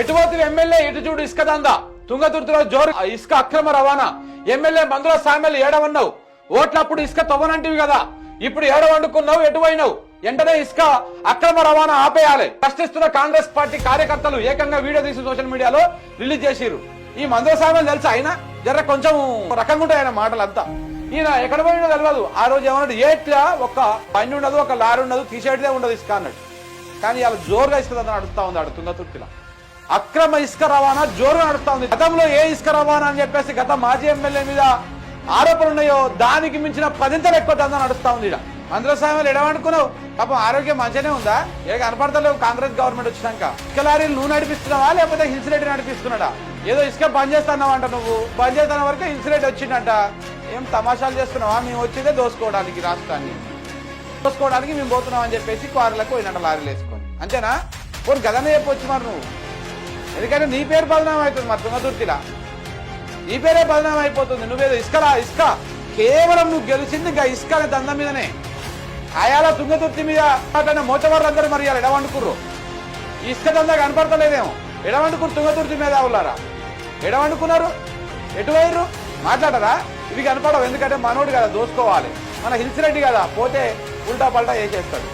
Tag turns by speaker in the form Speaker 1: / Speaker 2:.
Speaker 1: ఎటుపోతు MLA ఇటు చూడు ఇసుక దందా? తుంగతుర్తిలో జోరు ఇసుక అక్రమ రవాణా. ఎమ్మెల్యే మందుల సామెలు ఏడవన్నావు. ఓట్లప్పుడు ఇసుక తవ్వనంటివి కదా. ఇప్పుడు ఏడ వండుకున్నావు ఎటు వెంటనే ఇసుక అక్రమ రవాణా ఆపేయాలి. ప్రశ్నిస్తున్న కాంగ్రెస్ పార్టీ కార్యకర్తలు ఏకంగా వీడియో తీసి సోషల్ మీడియాలో రిలీజ్ చేసిరు ఈ మందుల సామెలు తెలుసా ఆయన జర కొంచెం రకంగా ఉంటాయి ఆయన మాటలంతా. ఈయన ఎక్కడ పోయినో తెలియదు ఆ రోజు ఏమన్నాడు? ఏట్లా ఒక పని ఉండదు ఒక లారీ ఉండదు తీసేటిదే ఉండదు ఇసుక అన్నాడు. కానీ ఇలా జోరుగా ఇసుక దందా నడుస్తా ఉంది ఆడ తుంగతుర్తిలో. అక్రమ ఇసుక రవాణా జోరు నడుస్తోంది గతంలో ఏ ఇసుక రవాణా అని చెప్పేసి గత మాజీ ఎమ్మెల్యే మీద ఆరోపణలు ఉన్నాయో దానికి మించిన పదింతలు ఎక్కువ దందా నడుస్తా ఉంది ఈడ మందుల ఎడవనుకున్నావు పాపం ఆరోగ్యం మంచిగానే ఉందా? ఏ కనపడతలేవు కాంగ్రెస్ గవర్నమెంట్ వచ్చినాక. ఇసుక లారీలు నువ్వు నడిపిస్తున్నావా? లేకపోతే హిల్స్ నడిపిస్తున్నాడా? ఏదో ఇసుక బంద్ చేస్తున్నావంట నువ్వు. బంద్ చేస్తున్న వరకు హిల్స్ వచ్చిందంట. ఏం తమాషాలు చేస్తున్నావా? మేము వచ్చిందే దోసుకోవడానికి రాష్ట్రాన్ని. దోసుకోవడానికి మేము పోతున్నాం అని చెప్పేసి క్వారీలకు పోయినట్టు లారీలు వేసుకొని. అంతేనా? కొన్ని గదనే చెప్పొచ్చు మరి నువ్వు. ఎందుకంటే నీ పేరు బదనాం అవుతుంది మరి తుంగతుర్తిలా నీ పేరే బదనాం అయిపోతుంది నువ్వేదో ఇసుకలా ఇసుక. కేవలం నువ్వు గెలిచింది ఇంకా ఇసుక అనే దండం మీదనే. ఆయాల తుంగతుర్తి మీద అట్లనే మోచవాళ్ళందరూ మరి ఇలా ఎడవండుకుర్రు. ఇసుక దందా కనపడతలేదేమో. ఎడవండుకురు తుంగతుర్తి మీద అవులారా ఎడవండుకున్నారు? ఎటువైర్రు మాట్లాడరా? ఇవి కనపడవు. ఎందుకంటే మనోడు కదా దోసుకోవాలి. మన హిల్స్ రెడ్డి కదా పోతే ఉల్టా పల్టా చేసేస్తాడు